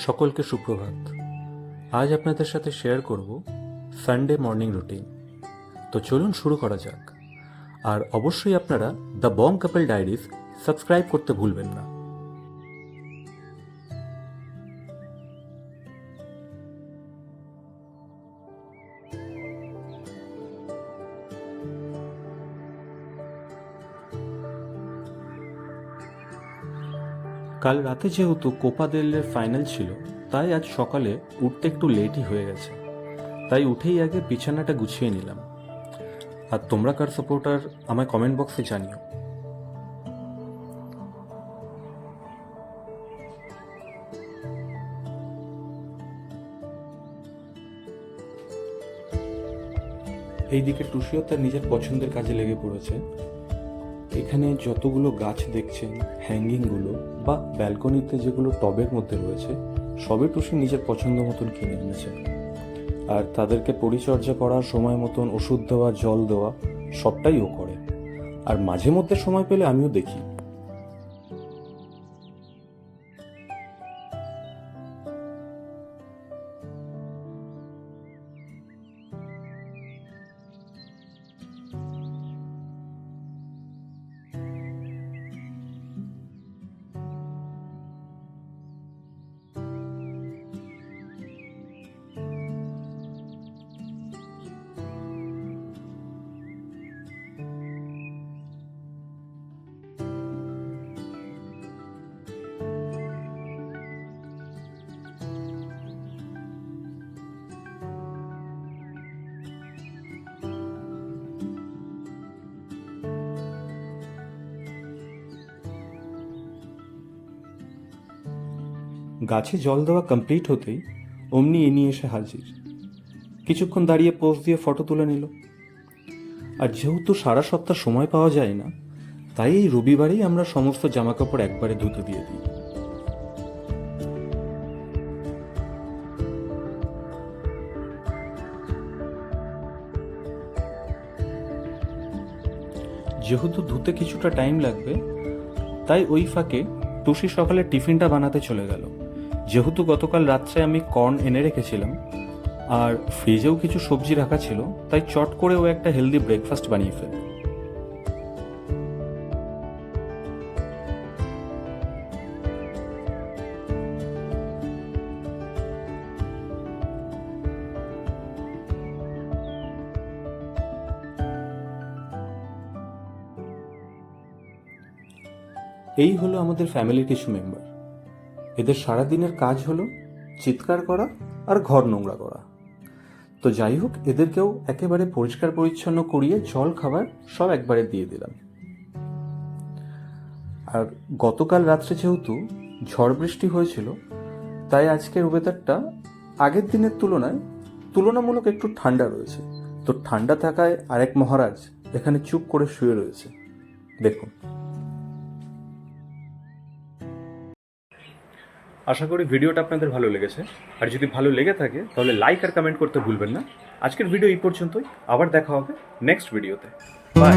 সকলকে সুপ্রভাত। আজ আপনাদের সাথে শেয়ার করব সানডে মর্নিং রুটিন তো চলুন শুরু করা যাক। আর অবশ্যই আপনারা the Bong couple diaries subscribe করতে ভুলবেন না। কাল রাতে যেহেতু কোপা দেলের ফাইনাল ছিল, তাই আজ সকালে উঠতে একটু লেটই হয়ে গেছে। তাই উঠেই আগে বিছানাটা গুছিয়ে নিলাম। আর তোমরা কার সাপোর্টার আমায় কমেন্ট বক্সে জানিও। এইদিকে টুসিও তার নিজের পছন্দের কাজে লেগে পড়েছে। এখানে যতগুলো গাছ দেখছেন, হ্যাঙ্গিংগুলো বা ব্যালকনিতে যেগুলো টবের মধ্যে রয়েছে, সবই টুসি নিজের পছন্দ মতন কিনে এনেছে। আর তাদেরকে পরিচর্যা করা সময় মতন ওষুধ দেওয়া, জল দেওয়া সবটাই ও করে। আর মাঝে মধ্যে সময় পেলে আমিও দেখি। গাছে জল দেওয়া কমপ্লিট হতেই অমনি এ নিয়ে এসে হাজির। কিছুক্ষণ দাঁড়িয়ে পোজ দিয়ে ফটো তুলে নিল। আর যেহেতু সারা সপ্তাহ সময় পাওয়া যায় না, তাই এই রবিবারেই আমরা সমস্ত জামাকাপড় একবারে ধুতে দিয়ে দিই। যেহেতু ধুতে কিছুটা টাইম লাগবে, তাই ওই ফাঁকে টুসি সকালে টিফিনটা বানাতে চলে গেল। যেহেতু গতকাল রাত্রে আমি কর্ন এনে রেখেছিলাম, আর ফ্রিজেও কিছু সবজি রাখা ছিল, তাই চট করে ও একটা হেলদি ব্রেকফাস্ট বানিয়ে ফেল। এই হলো আমাদের ফ্যামিলির কিছু মেম্বার। এদের সারাদিনের কাজ হলো চিৎকার করা আর ঘর নোংরা করা। তো যাই হোক, এদেরকেও একেবারে পরিষ্কার পরিচ্ছন্ন করিয়ে জল, খাবার সব একবারে দিয়ে দিলাম। আর গতকাল রাত্রে যেহেতু ঝড় বৃষ্টি হয়েছিল, তাই আজকের ওয়েদারটা আগের দিনের তুলনায় তুলনামূলক একটু ঠান্ডা রয়েছে। তো ঠান্ডা থাকায় আরেক মহারাজ এখানে চুপ করে শুয়ে রয়েছে। দেখুন আশা করি ভিডিওটা আপনাদের ভালো লেগেছে। আর যদি ভালো লেগে থাকে, তাহলে লাইক আর কমেন্ট করতে ভুলবেন না। আজকের ভিডিও এই পর্যন্তই। আবার দেখা হবে নেক্সট ভিডিওতে বাই